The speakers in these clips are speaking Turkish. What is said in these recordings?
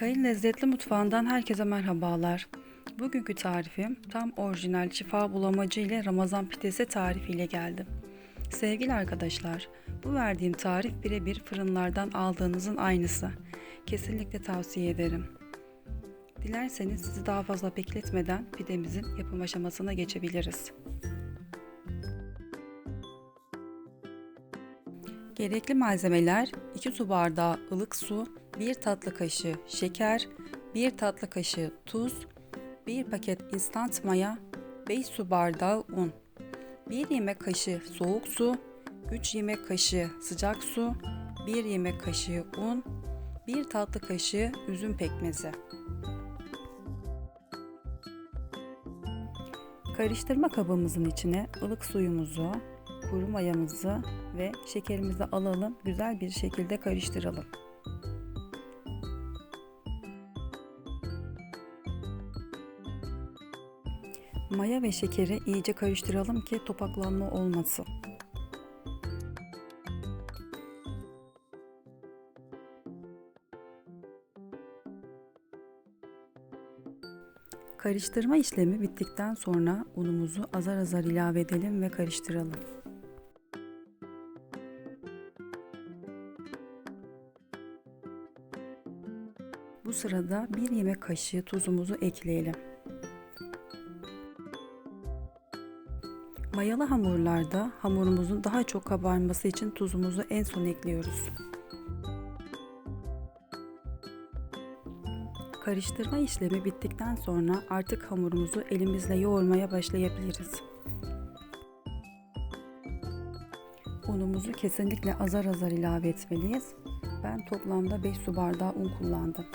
Mika'nın lezzetli mutfağından herkese merhabalar. Bugünkü tarifim tam orijinal şifa bulamacı ile Ramazan pidesi tarifiyle geldim. Sevgili arkadaşlar, bu verdiğim tarif birebir fırınlardan aldığınızın aynısı. Kesinlikle tavsiye ederim. Dilerseniz sizi daha fazla bekletmeden pidemizin yapım aşamasına geçebiliriz. Gerekli malzemeler 2 su bardağı ılık su, 1 tatlı kaşığı şeker, 1 tatlı kaşığı tuz, 1 paket instant maya, 5 su bardağı un, 1 yemek kaşığı soğuk su, 3 yemek kaşığı sıcak su, 1 yemek kaşığı un, 1 tatlı kaşığı üzüm pekmezi. Karıştırma kabımızın içine ılık suyumuzu, kuru mayamızı ve şekerimizi alalım. Güzel bir şekilde karıştıralım. Maya ve şekeri iyice karıştıralım ki topaklanma olmasın. Karıştırma işlemi bittikten sonra unumuzu azar azar ilave edelim ve karıştıralım. Bu sırada bir yemek kaşığı tuzumuzu ekleyelim. Mayalı hamurlarda hamurumuzun daha çok kabarması için tuzumuzu en son ekliyoruz. Karıştırma işlemi bittikten sonra artık hamurumuzu elimizle yoğurmaya başlayabiliriz. Unumuzu kesinlikle azar azar ilave etmeliyiz. Ben toplamda 5 su bardağı un kullandım.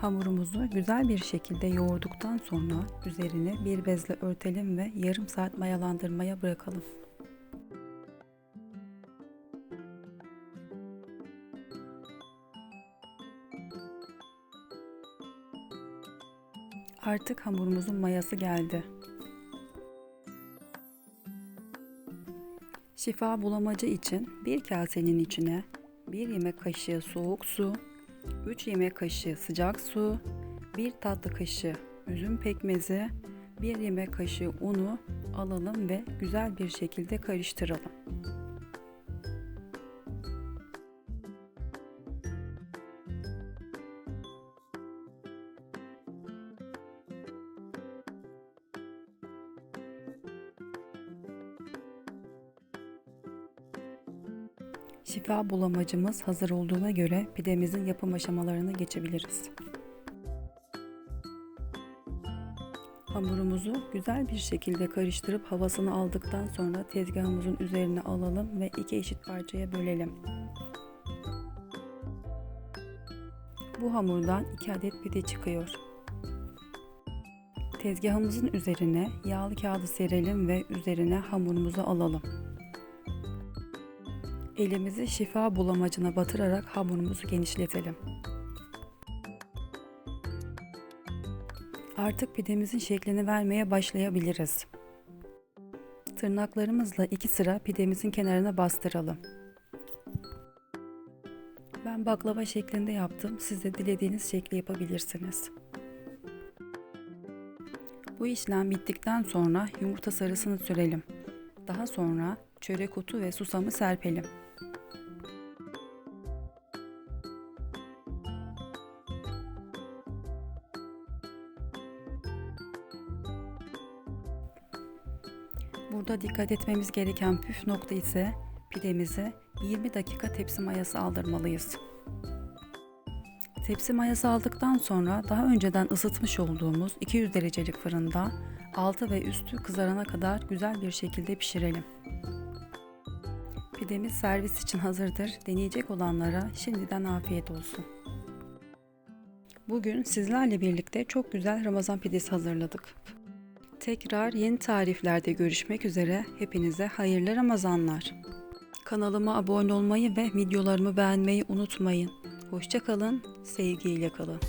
Hamurumuzu güzel bir şekilde yoğurduktan sonra üzerine bir bezle örtelim ve yarım saat mayalandırmaya bırakalım. Artık hamurumuzun mayası geldi. Şifa bulamacı için bir kasenin içine bir yemek kaşığı soğuk su, 3 yemek kaşığı sıcak su, 1 tatlı kaşığı üzüm pekmezi, 1 yemek kaşığı unu alalım ve güzel bir şekilde karıştıralım. Şifa bulamacımız hazır olduğuna göre pidemizin yapım aşamalarına geçebiliriz. Hamurumuzu güzel bir şekilde karıştırıp havasını aldıktan sonra tezgahımızın üzerine alalım ve iki eşit parçaya bölelim. Bu hamurdan 2 adet pide çıkıyor. Tezgahımızın üzerine yağlı kağıdı serelim ve üzerine hamurumuzu alalım. Elimizi şifa bulamacına batırarak hamurumuzu genişletelim. Artık pidemizin şeklini vermeye başlayabiliriz. Tırnaklarımızla iki sıra pidemizin kenarına bastıralım. Ben baklava şeklinde yaptım. Siz de dilediğiniz şekli yapabilirsiniz. Bu işlem bittikten sonra yumurta sarısını sürelim. Daha sonra çörek otu ve susamı serpelim. Burada dikkat etmemiz gereken püf nokta ise pidemize 20 dakika tepsi mayası aldırmalıyız. Tepsi mayası aldıktan sonra daha önceden ısıtmış olduğumuz 200 derecelik fırında altı ve üstü kızarana kadar güzel bir şekilde pişirelim. Pidemiz servis için hazırdır. Deneyecek olanlara şimdiden afiyet olsun. Bugün sizlerle birlikte çok güzel Ramazan pidesi hazırladık. Tekrar yeni tariflerde görüşmek üzere. Hepinize hayırlı Ramazanlar. Kanalıma abone olmayı ve videolarımı beğenmeyi unutmayın. Hoşçakalın, sevgiyle kalın.